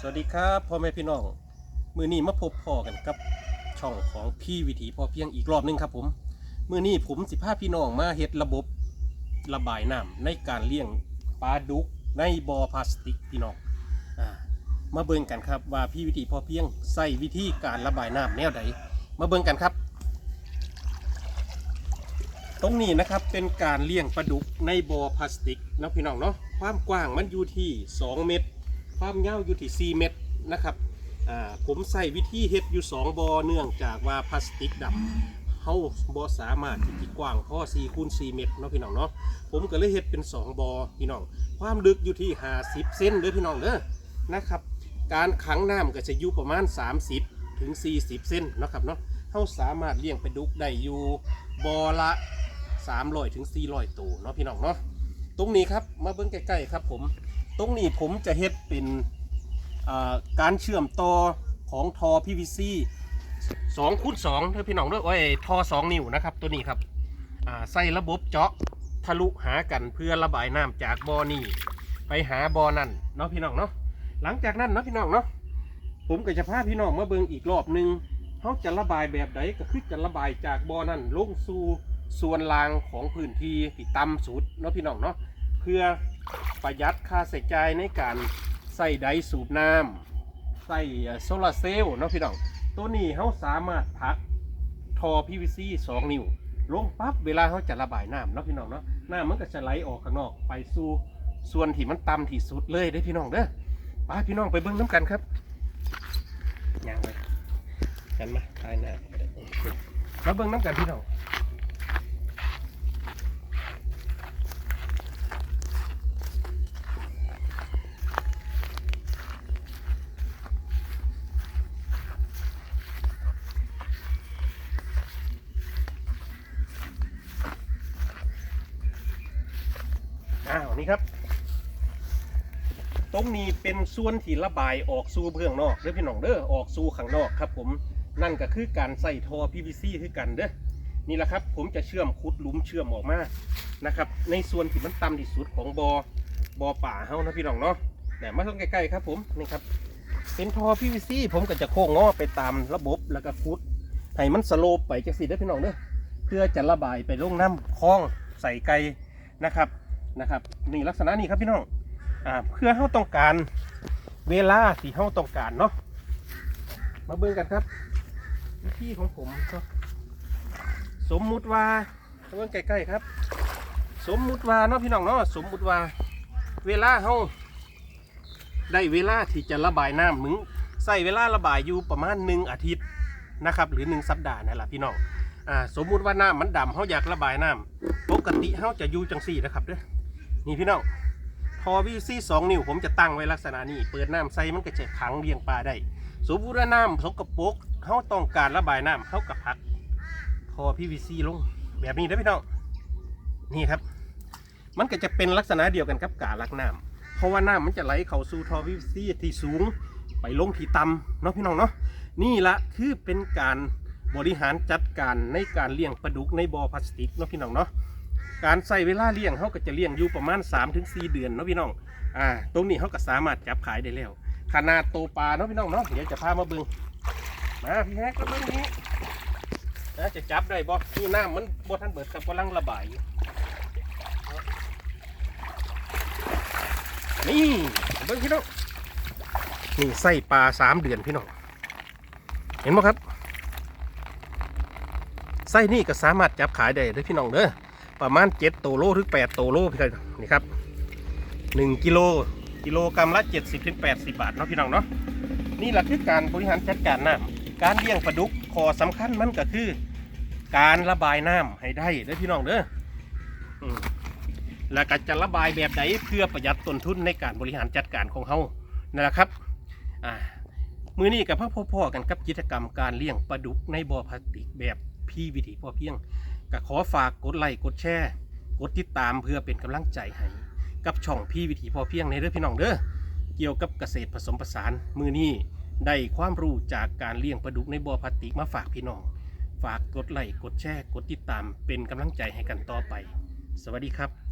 สวัสดีครับพ่อแม่พี่น้อง มือนี้มาพบพ่อกันกับช่องของพี่วิถีพ่อเพียงอีกรอบหนึงครับผม มือนี้ผมสิพาพี่น้องมาเฮ็ดระบบระบายน้ำในการเลี้ยงปลาดุกในบ่อพลาสติกพี่น้องอ่ามาเบิ่งกันครับว่าพี่วิถีพ่อเพียงใส่วิธีการระบายน้ำแนวใดมาเบิ่งกันครับ ตรงนี้นะครับเป็นการเลี้ยงปลาดุกในบ่อพลาสติกนะพี่น้องเนาะความกว้างมันอยู่ที่ 2 เมตร ความยาวอยู่ที่4เมตรนะครับอ่าผมใส่วิธีเฮ็ดอยู่ 2บอเนื่องจากว่าพลาสติกดำเฮาบ่สามารถที่จะกว้างพอ4คูณ4เมตรเนาะพี่น้องเนาะผมก็เลยเฮ็ดเป็น 2บอพี่น้อง ความลึกอยู่ที่ 50 เซนเด้อพี่น้องเด้อนะครับ การขังน้ำก็จะอยู่ประมาณ 30 ถึง 40 เซนเนาะครับเนาะเฮาสามารถเลี้ยงปลาดุกได้อยู่บอละ300ถึง400ตัวเนาะพี่น้องเนาะตรงนี้ครับมาเบิ่งใกล้ๆครับผม ตรงนี้ผมจะเฮ็ดเป็นการเชื่อมต่อของทอ PVC 2คูณ2เด้อพี่น้องเด้อโอ้ยทอ 2 นิ้วนะครับตัวนี้ครับใส่ระบบเจาะทะลุหากันเพื่อระบายน้ำจากบ่อนี้ไปหาบ่อนั่นเนาะพี่น้องเนาะหลังจากนั้นเนาะพี่น้องเนาะผมก็จะพาพี่น้องมาเบิ่งอีกรอบหนึงเขาจะระบายแบบใดก็คือจะระบายจากบ่อนั่นลงสู่ส่วนล่างของพื้นที่ที่ต่ำสุดเนาะพี่น้องเนาะเพื่อ ประหยัดค่าใช้จ่ายในการใส่ไดสูบน้ำใส่โซลาร์เซลล์เนาะพี่น้องตัวนี้เขาสามารถพักทอ PVC 2 นิ้ว ลงปั๊บเวลาเขาจะระบายน้ำเนาะพี่น้องเนาะน้ำมันก็จะไหลออกข้างนอกไปสู่ส่วนที่มันต่ำที่สุดเลยเด้พี่น้องเด้อไปพี่น้องไปเบิ้งน้ำกันครับย่างไปกันมาทายหน้ามาเบิ้งน้ำกันพี่น้อง อ้าวนี่ครับ ตรงนี้เป็นส่วนที่ระบายออกสู่เบื้องนอกเด้อพี่น้องเด้อออกสู่ข้างนอกครับ ผมนั่นก็คือการใส่ท่อ PVC คือกันเด้อนี่แหละครับ ผมจะเชื่อมขุดหลุมเชื่อมออกมานะครับ ในส่วนที่มันต่ำที่สุดของบอ่อบอป่าเฮานะพี่น้องเนาะแต่มาตรงใกล้ๆครับ ผมนี่ครับเป็นท่อ PVC ผมก็จะโค้งงอไปตามระบบแล้วก็ขุดให้มันสโลปไปจังสีเด้อพี่น้องเด้อเพื่อจะระบายไปลงน้ำคลองใส่ไก่นะครับ นะครับนี่ลักษณะนี้ครับพี่น้องอ่าเพื่อเขาต้องการเวลาที่เขาต้องการเนาะมาเบิ่งกันครับวิธีของผมก็สมมุติว่ามาเบิ่งใกล้ๆครับ สมมุติว่าเนาะพี่น้องเนาะสมมุติว่าเวลาเขาได้เวลาที่จะระบายน้ำหนึ่งใส่เวลาระบายอยู่ประมาณหนึ่งอาทิตย์นะครับ หรือหนึ่งสัปดาห์นั่นแหละพี่น้องอ่าสมมุติว่าน้ำมันดำเขาอยากระบายน้ำปกติเขาจะอยู่จังสี่นะครับเด้อ นี่พี่น้องทอวีซีสองนิ้วผมจะตั้งไว้ลักษณะนี้ เปิดน้ำใส่มันก็จะขังเลี้ยงปลาได้สมมติว่าน้ำสกปรกเขาต้องการระบายน้ำเขากับพักทอพีวีซีลงแบบนี้นะพี่น้องนี่ครับ มันก็จะเป็นลักษณะเดียวกันกับกาลักน้ำเพราะว่าน้ำมันจะไหลเข้าสู่ทอพีวีซีที่สูงไปลงที่ต่ำเนาะพี่น้องเนาะนี่ละคือเป็นการบริหารจัดการในการเลี้ยงปลาดุกในบ่อพลาสติกเนาะพี่น้องเนาะ การใส่เวลาเลี้ยงเขาก็จะเลี้ยงอยู่ประมาณ 3-4 เดือนเนาะพี่น้องอ่าตรงนี้เขาก็สามารถจับขายได้แล้ว ขนาดโตปลาเนาะพี่น้องเนาะเดี๋ยวจะพามาเบิ่งมาพี่แฮกก็เบิ่งนี้นะจะจับได้บ่คือน้ำมันบ่ทันเบิดกับกำลังระบายนี่เบิ่งพี่น้องนี่ใส่ปลาสามเดือนพี่น้องเห็นไหมครับไส้นี่ก็สามารถจับขายได้เด้อพี่น้องเด้อ ประมาณ7ตัวโลถึง8ตัวโลพี่ครับนี่ครับ1กิโลกิโลกรัมละ70ถึง80บาทเนาะพี่น้องเนาะนี่แหละคือการบริหารจัดการน้ำการเลี้ยงปลาดุกขอสำคัญมันก็คือ การระบายน้ำให้ได้เด้อพี่น้องเด้อแล้วก็จะระบายแบบไหนเพื่อประหยัดต้นทุนในการบริหารจัดการของเฮานั่นแหละครับอ่ามือนี้กับพ่อพ่อกันกับกิจกรรมการเลี้ยงปลาดุกในบ่อพลาสติกแบบพี่วิถีพอเพียง ก็ขอฝากกดไลค์กดแชร์กดติดตามเพื่อเป็นกำลังใจให้กับช่องพี่วิถีพอเพียงในเรื่องพี่น้องเด้อเกี่ยวกับเกษตรผสมผสานมือนี้ได้ความรู้จากการเลี้ยงปลาดุกในบ่อพลาสติกมาฝากพี่น้อง ฝากกดไลค์กดแชร์กดติดตามเป็นกำลังใจให้กันต่อไป สวัสดีครับ